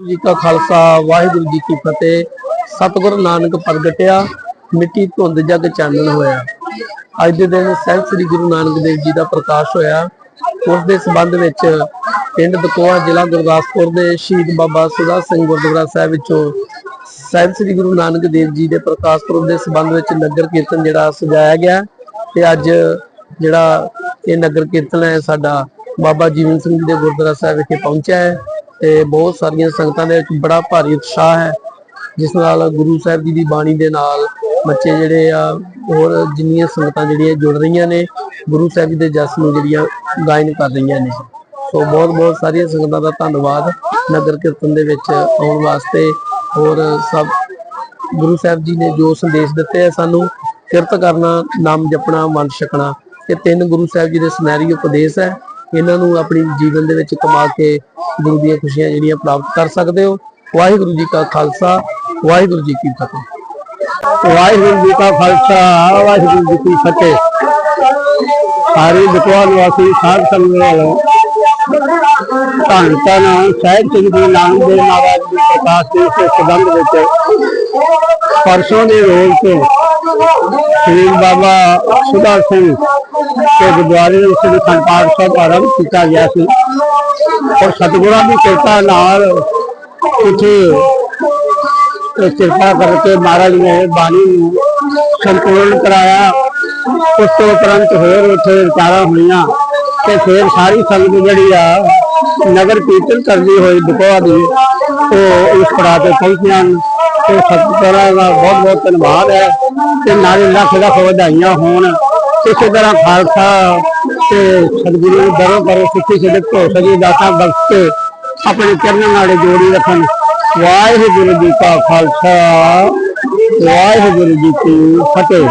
ਜੀ ਕਾ ਖਾਲਸਾ, ਵਾਹਿਗੁਰੂ ਜੀ ਕੀ ਫਤਿਹ। ਸਤਿਗੁਰੂ ਨਾਨਕ ਪ੍ਰਗਟਿਆ, ਮਿੱਟੀ ਧੁੰਦ ਜਗ ਚਾਨਣ ਹੋਇਆ। ਅੱਜ ਦੇ ਦਿਨ ਸਹਿਬ ਸ੍ਰੀ ਗੁਰੂ ਨਾਨਕ ਦੇਵ ਜੀ ਦਾ ਪ੍ਰਕਾਸ਼ ਹੋਇਆ। ਉਸ ਦੇ ਸੰਬੰਧ ਵਿੱਚ ਪਿੰਡ ਦਕੋਆ ਜ਼ਿਲ੍ਹਾ ਗੁਰਦਾਸਪੁਰ ਦੇ ਸ਼ਹੀਦ ਬਾਬਾ ਸੁਦਾ ਸਿੰਘ ਗੁਰਦੁਆਰਾ ਸਾਹਿਬ ਵਿੱਚੋਂ ਸਾਹਿਬ ਸ੍ਰੀ ਗੁਰੂ ਨਾਨਕ ਦੇਵ ਜੀ ਦੇ ਪ੍ਰਕਾਸ਼ ਪੁਰਬ ਦੇ ਸੰਬੰਧ ਵਿੱਚ ਨਗਰ ਕੀਰਤਨ ਜਿਹੜਾ ਸਜਾਇਆ ਗਿਆ ਤੇ ਅੱਜ ਜਿਹੜਾ ਇਹ ਨਗਰ ਕੀਰਤਨ ਹੈ, ਸਾਡਾ ਬਾਬਾ ਜੀਵਨ ਸਿੰਘ ਜੀ ਦੇ ਗੁਰਦੁਆਰਾ ਸਾਹਿਬ ਵਿਖੇ ਪਹੁੰਚਿਆ ਹੈ। ਤੇ ਬਹੁਤ ਸਾਰੀਆਂ ਸੰਗਤਾਂ ਦੇ ਵਿੱਚ ਬੜਾ ਭਾਰੀ ਉਤਸ਼ਾਹ ਹੈ, ਜਿਸ ਨਾਲ ਗੁਰੂ ਸਾਹਿਬ ਜੀ ਦੀ ਬਾਣੀ ਦੇ ਨਾਲ ਬੱਚੇ ਜਿਹੜੇ ਆ, ਹੋਰ ਜਿੰਨੀਆਂ ਸੰਗਤਾਂ ਜਿਹੜੀਆਂ ਜੁੜ ਰਹੀਆਂ ਨੇ, ਗੁਰੂ ਸਾਹਿਬ ਜੀ ਦੇ ਜਸ ਨੂੰ ਜਿਹੜੀਆਂ ਗਾਇਨ ਕਰ ਰਹੀਆਂ ਨੇ। ਸੋ ਬਹੁਤ ਬਹੁਤ ਸਾਰੀਆਂ ਸੰਗਤਾਂ ਦਾ ਧੰਨਵਾਦ ਨਗਰ ਕੀਰਤਨ ਦੇ ਵਿੱਚ ਆਉਣ ਵਾਸਤੇ, ਹੋਰ ਸਭ ਗੁਰੂ ਸਾਹਿਬ ਜੀ ਨੇ ਜੋ ਸੰਦੇਸ਼ ਦਿੱਤੇ ਆ ਸਾਨੂੰ, ਕਿਰਤ ਕਰਨਾ, ਨਾਮ ਜਪਣਾ, ਮਨ ਛਕਣਾ, ਇਹ ਤਿੰਨ ਗੁਰੂ ਸਾਹਿਬ ਜੀ ਦੇ ਸੁਨਹਿਰੀ ਉਪਦੇਸ਼ ਹੈ। ਇਹਨਾਂ ਨੂੰ ਆਪਣੀ ਜੀਵਨ ਦੇ ਵਿੱਚ ਕਮਾ ਕੇ ਗੁਰੂ ਦੀਆਂ ਖੁਸ਼ੀਆਂ ਜਿਹੜੀਆਂ ਪ੍ਰਾਪਤ ਕਰ ਸਕਦੇ ਹੋ। ਵਾਹਿਗੁਰੂ ਜੀ ਕਾ ਖਾਲਸਾ, ਵਾਹਿਗੁਰੂ ਜੀ ਕੀ ਫਤਿਹ। ਵਾਹਿਗੁਰੂ ਜੀ ਕਾ ਖਾਲਸਾ, ਵਾਹਿਗੁਰੂ ਜੀ ਕੀ ਫਤਿਹ। ਸਾਰੇ ਬਤਵਾ ਨਿਵਾਸੀ ਸਾਧ ਸੰਗਤ ਵਾਲੋ ਧੰਨ ਧੰਨ ਸਾਹਿਬ ਸ੍ਰੀ ਗੁਰੂ ਨਾਨਕ ਦੇਵ ਮਹਾਰਾਜ ਦੀ ਪ੍ਰਕਾਸ਼ ਦੇ ਸੰਬੰਧ ਵਿੱਚ ਪਰਸੋਂ ਦੇ ਰੋਜ਼ ਤੋਂ ਸ੍ਰੀ ਬਾਬਾ ਸੁਧਾ ਸਿੰਘ ਦੇ ਗੁਰਦੁਆਰੇ ਦੇ ਵਿੱਚ ਅਖੰਡ ਪਾਠ ਸਾਹਿਬ ਆਰੰਭ ਕੀਤਾ ਗਿਆ ਸੀ। ਔਰ ਸਤਿਗੁਰਾਂ ਦੀ ਕਿਰਪਾ ਨਾਲ ਇੱਥੇ ਕਿਰਪਾ ਕਰਕੇ ਮਹਾਰਾਜ ਨੇ ਬਾਣੀ ਨੂੰ ਸੰਪੂਰਨ ਕਰਾਇਆ। ਉਸ ਤੋਂ ਉਪਰੰਤ ਹੋਰ ਉੱਥੇ ਵਿਚਾਰਾਂ ਹੋਈਆਂ ਤੇ ਫਿਰ ਸਾਰੀ ਸੰਗਤ ਜਿਹੜੀ ਆ, ਨਗਰ ਕੀਰਤਨ ਕਰਦੀ ਹੋਈ ਦੁਪਹਿਰਾ ਦੀ, ਉਹ ਇਸ ਪੜਾ ਤੇ ਪਹੁੰਚੀਆਂ। ਹਨ ਤੇ ਸਤਿਗੁਰਾਂ ਦਾ ਬਹੁਤ ਬਹੁਤ ਧੰਨਵਾਦ ਹੈ। ਤੇ ਨਾਲੇ ਲੱਖ ਲੱਖ ਵਧਾਈਆਂ ਹੋਣ। ਇਸੇ ਤਰ੍ਹਾਂ ਖਾਲਸਾ ਤੇ ਸਤਿਗੁਰੂ ਨੂੰ ਦਰੋਂ ਕਰੋ ਸਿੱਖੀ ਸਿੱਧਕ ਹੋ ਸਕੇ ਦਾਤਾ ਬਖਸ਼ ਕੇ ਆਪਣੇ ਚਰਨਾਂ ਨਾਲ ਜੋੜੀ ਰੱਖਣ। ਵਾਹਿਗੁਰੂ ਜੀ ਕਾ ਖਾਲਸਾ, ਵਾਹਿਗੁਰੂ ਜੀ ਕੀ ਫਤਿਹ।